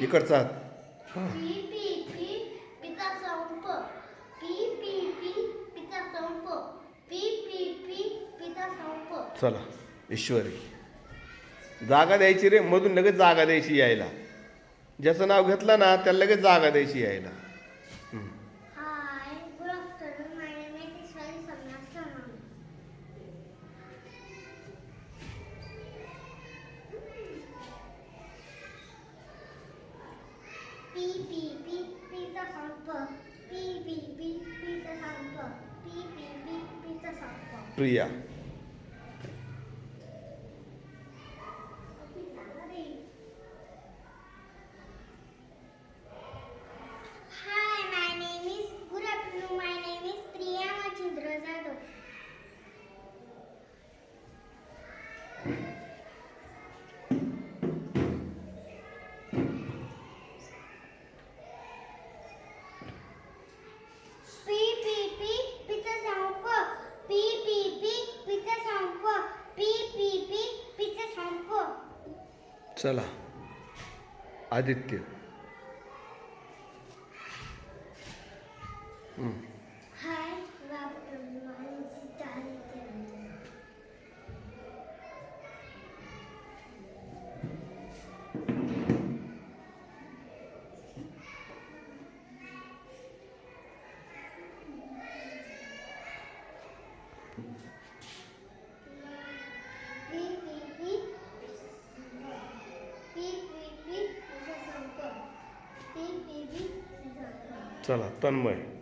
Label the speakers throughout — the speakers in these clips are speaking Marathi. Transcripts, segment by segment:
Speaker 1: इकडचा चला ईश्वरी. जागा द्यायची रे मधून लगेच जागा द्यायची यायला. ज्याचं नाव घेतलं ना त्याला लगेच जागा द्यायची यायला.
Speaker 2: പ്രിയ.
Speaker 1: चला. आदित्य. चला तन्मय.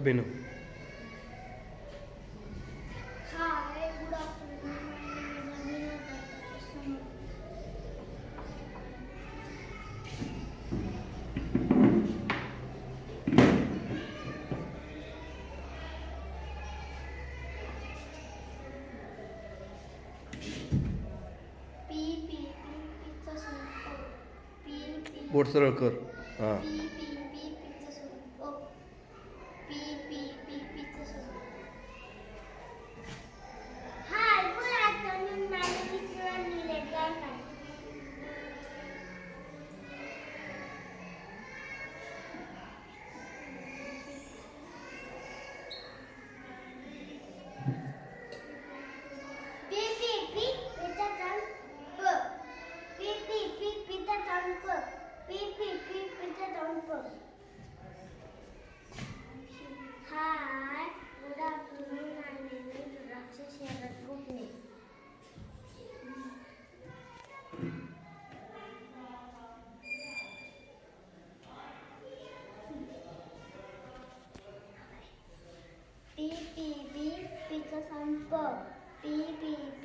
Speaker 1: अभिनव. बोट सरळ कर. हां.
Speaker 2: PPP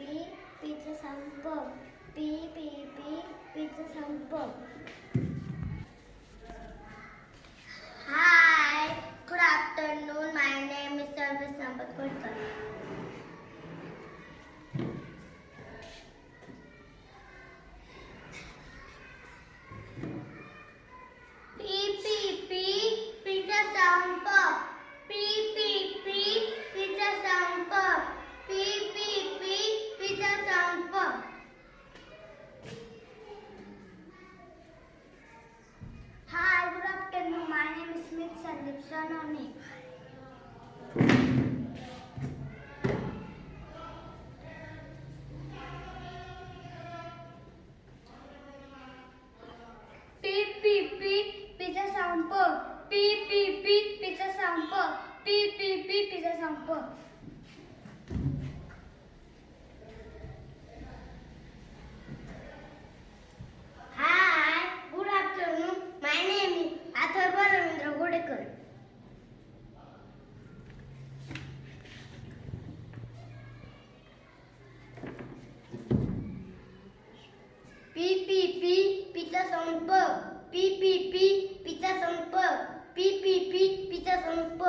Speaker 2: pizza sampo. PPP pizza sampo.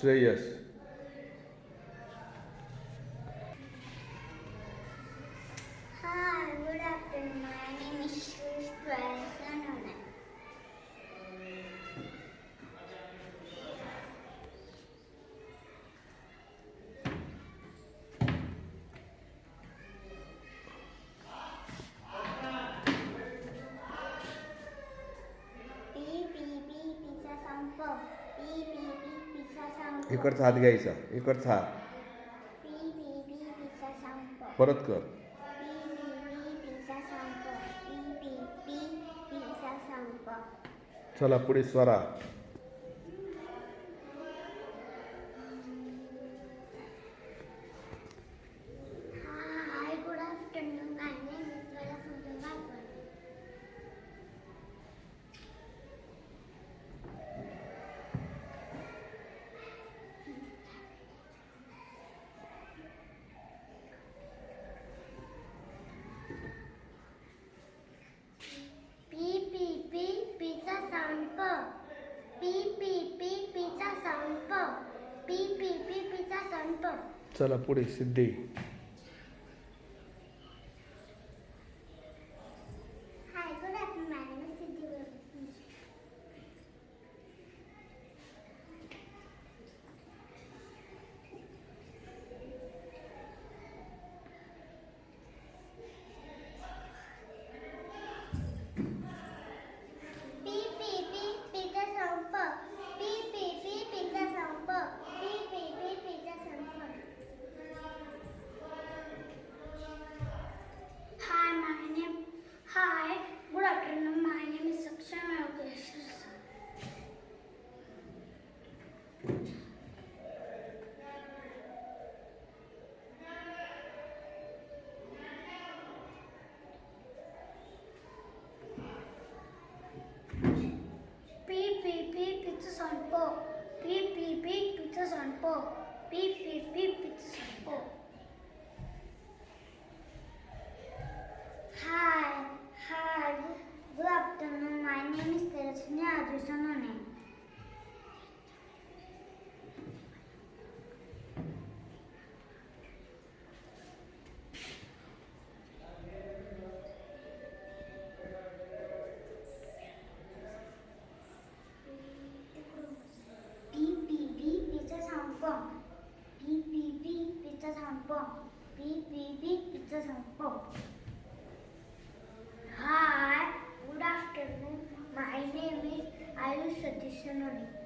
Speaker 1: say yes.
Speaker 2: इकडचा हात घ्यायचा. इकडचा हात. परत कर. चला पुढे स्वरा.
Speaker 1: संप पी पी पी पीचा संप पी पी पी पीचा संप
Speaker 2: चला पुढे सिद्धी
Speaker 1: pizzas on po. Beep, beep, beep, pizzas on po. Beep, beep, beep, pizzas on. Hi, hi, good, afternoon. My name is Teresina Adjusanone. জন্য লিখি